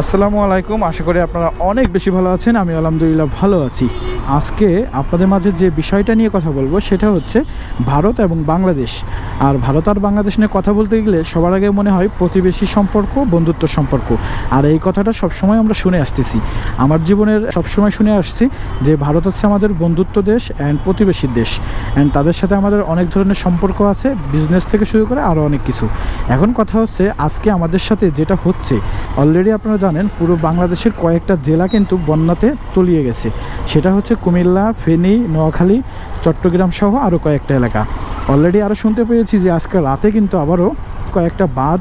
আসসালামু আলাইকুম। আশা করি আপনারা অনেক বেশি ভালো আছেন। আমি আলহামদুলিল্লাহ ভালো আছি। আজকে আপনাদের মাঝে যে বিষয়টা নিয়ে কথা বলব, সেটা হচ্ছে ভারত এবং বাংলাদেশ। আর ভারত আর বাংলাদেশ নিয়ে কথা বলতে গেলে সবার আগে মনে হয় প্রতিবেশী সম্পর্ক, বন্ধুত্ব সম্পর্ক। আর এই কথাটা সবসময় আমরা শুনে আসতেছি। আমার জীবনের সবসময় শুনে আসছি যে ভারত হচ্ছে আমাদের বন্ধুত্ব দেশ অ্যান্ড প্রতিবেশীর দেশ। অ্যান্ড তাদের সাথে আমাদের অনেক ধরনের সম্পর্ক আছে বিজনেস থেকে শুরু করে আরও অনেক কিছু। এখন কথা হচ্ছে আজকে আমাদের সাথে যেটা হচ্ছে অলরেডি আপনারা জানেন পুরো বাংলাদেশের কয়েকটা জেলা কিন্তু বন্যাতে তলিয়ে গেছে। সেটা হচ্ছে কুমিল্লা, ফেনী, নোয়াখালী, চট্টগ্রাম সহ আরও কয়েকটা এলাকা। অলরেডি আরও শুনতে পেয়েছি যে আজকে রাতে কিন্তু আবারও কয়েকটা বাঁধ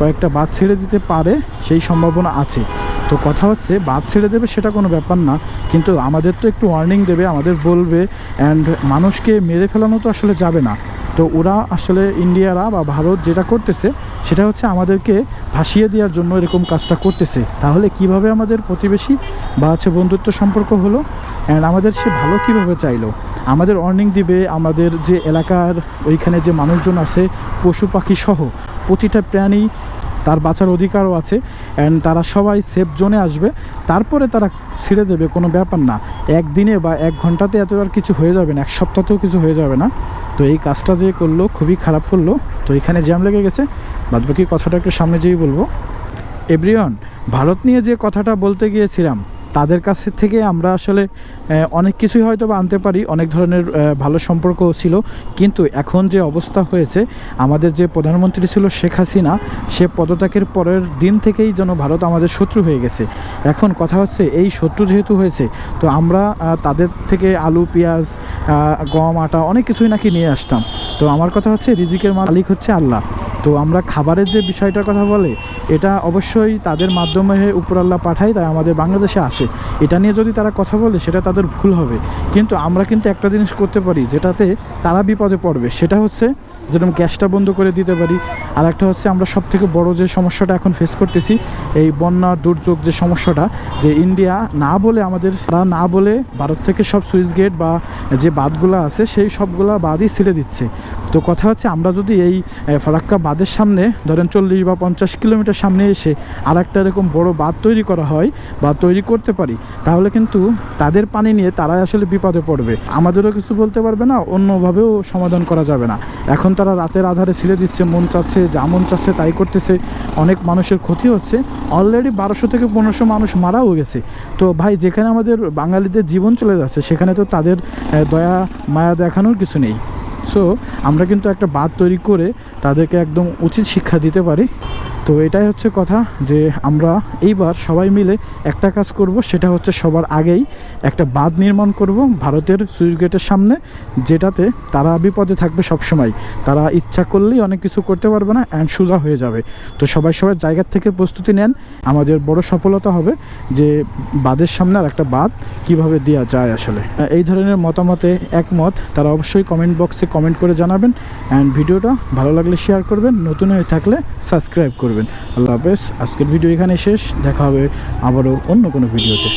কয়েকটা বাঁধ ছেড়ে দিতে পারে সেই সম্ভাবনা আছে। তো কথা হচ্ছে বাদ ছেড়ে দেবে সেটা কোনো ব্যাপার না, কিন্তু আমাদের তো একটু ওয়ার্নিং দেবে, আমাদের বলবে অ্যান্ড মানুষকে মেরে ফেলানো তো আসলে যাবে না। তো ওরা আসলে ইন্ডিয়ারা বা ভারত যেটা করতেছে, সেটা হচ্ছে আমাদেরকে ভাসিয়ে দেওয়ার জন্য এরকম কাজটা করতেছে। তাহলে কীভাবে আমাদের প্রতিবেশী বা হচ্ছে বন্ধুত্ব সম্পর্ক হলো? অ্যান্ড আমাদের সে ভালো কীভাবে চাইলো? আমাদের অর্নিং দিবে, আমাদের যে এলাকার ওইখানে যে মানুষজন আছে, পশু পাখি সহ প্রতিটা প্রাণী তার বাঁচার অধিকারও আছে অ্যান্ড তারা সবাই সেফ জোনে আসবে। তারপরে তারা ছেড়ে দেবে, কোনো ব্যাপার না। একদিনে বা এক ঘন্টাতে এত আর কিছু হয়ে যাবে না, এক সপ্তাহতেও কিছু হয়ে যাবে না। তো এই কাজটা যে করল, খুবই খারাপ করল। তো এখানে জ্যাম লেগে গেছে। বাদবাকি কথাটা একটু সামনে যেয়েই বলব। এভরিওয়ান, ভারত নিয়ে যে কথাটা বলতে গিয়েছিলাম তাদের কাছে থেকে আমরা আসলে অনেক কিছুই হয়তো বা আনতে পারি, অনেক ধরনের ভালো সম্পর্ক ছিল। কিন্তু এখন যে অবস্থা হয়েছে, আমাদের যে প্রধানমন্ত্রী ছিল শেখ হাসিনা, সে পদত্যাগের পরের দিন থেকেই যেন ভারত আমাদের শত্রু হয়ে গেছে। এখন কথা হচ্ছে, এই শত্রু যেহেতু হয়েছে, তো আমরা তাদের থেকে আলু, পেঁয়াজ গম, আটা অনেক কিছুই নাকি নিয়ে আসতাম। তো আমার কথা হচ্ছে, রিজিকের মালিক হচ্ছে আল্লাহ। তো আমরা খাবারের যে বিষয়টার কথা বলে, এটা অবশ্যই তাদের মাধ্যমে উপরাল্লা পাঠায়, তাই আমাদের বাংলাদেশে আসে। এটা নিয়ে যদি তারা কথা বলে, সেটা তাদের ভুল হবে। কিন্তু আমরা কিন্তু একটা জিনিস করতে পারি, যেটাতে তারা বিপদে পড়বে। সেটা হচ্ছে, যেরকম গ্যাসটা বন্ধ করে দিতে পারি। আর একটা হচ্ছে, আমরা সব থেকে বড় যে সমস্যাটা এখন ফেস করতেছি, এই বন্যা, দুর্যোগ যে সমস্যাটা, যে ইন্ডিয়া না বলে আমাদের, তারা না বলে ভারত থেকে সব সুইচ গেট বা যে বাঁধগুলো আছে, সেই সবগুলা বাদই ছেড়ে দিচ্ছে। তো কথা হচ্ছে, আমরা যদি এই ফারাক্কা বাঁধের সামনে, ধরেন চল্লিশ বা পঞ্চাশ কিলোমিটার সামনে এসে আর একটা এরকম বড় বাঁধ তৈরি করা হয় বা তৈরি করতে পারি, তাহলে কিন্তু তাদের পানি নিয়ে তারাই আসলে বিপদে পড়বে। আমাদেরও কিছু বলতে পারবে না, অন্যভাবেও সমাধান করা যাবে না। এখন তারা রাতের আধারে ছেড়ে দিচ্ছে, মন চাচ্ছে, যা মন চাচ্ছে তাই করতেছে, অনেক মানুষের ক্ষতি হচ্ছে। অলরেডি বারোশো থেকে পনেরোশো মানুষ মারাও গেছে। তো ভাই, যেখানে আমাদের বাঙালিদের জীবন চলে যাচ্ছে, সেখানে তো তাদের দয়া, মায়া দেখানোর কিছু নেই। সো আমরা কিন্তু একটা বাদ তৈরি করে তাদেরকে একদম উচিত শিক্ষা দিতে পারি। তো এটাই হচ্ছে কথা যে আমরা এইবার সবাই মিলে একটা কাজ করব, সেটা হচ্ছে সবার আগেই একটা বাঁধ নির্মাণ করব ভারতের সুইচ গেটের সামনে, যেটাতে তারা বিপদে থাকবে সব সময় তারা ইচ্ছা করলেই অনেক কিছু করতে পারবে না অ্যান্ড সোজা হয়ে যাবে। তো সবাই সবাই জায়গার থেকে প্রস্তুতি নেন। আমাদের বড় সফলতা হবে যে বাঁধের সামনে আর একটা বাঁধ কীভাবে দেওয়া যায় আসলে। এই ধরনের মতামতে একমত, তারা অবশ্যই কমেন্ট বক্সে কমেন্ট করে জানাবেন। অ্যান্ড ভিডিওটা ভালো লাগলে শেয়ার করবেন, নতুন হয়ে থাকলে সাবস্ক্রাইব করবেন। আল্লাহ হাফেজ আজকের ভিডিও এখানে শেষ। দেখা হবে আবারও অন্য কোনো ভিডিওতে।